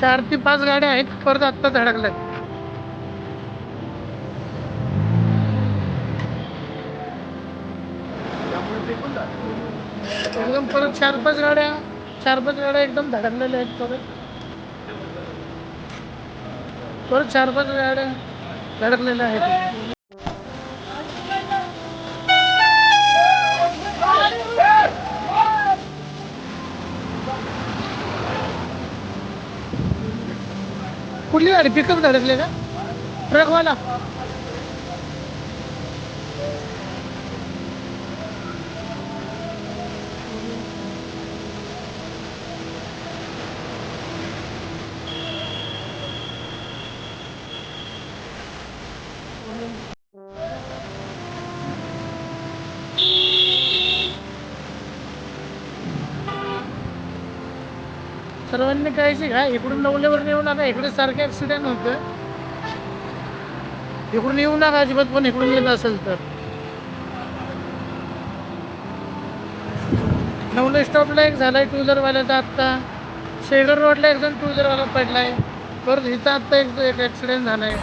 चार ते पाच गाड्या आहेत परत आत्ता धडकल्यात एकदम परत चार पाच गाड्या चार पाच गाड्या एकदम धडकलेल्या आहेत परत. परत चार पाच गाड्या धडकलेल्या आहेत. कुठली गाडी? पिकअप धडकले का? ट्रकवाला. सर्वांनी काळजी का इकडून नवल्यावर येऊ नका इकडे सारखे ॲक्सिडेंट होतं. इकडून येऊ नका अजिबात पण इकडून येत असेल तर. नवले स्टॉपला एक झालाय टू व्हीलरवाल्याचा आत्ता. शेगर रोडला एक जण टू व्हीलरवाला पडलाय. परत इथं आत्ता एक एक ॲक्सिडेंट झालाय.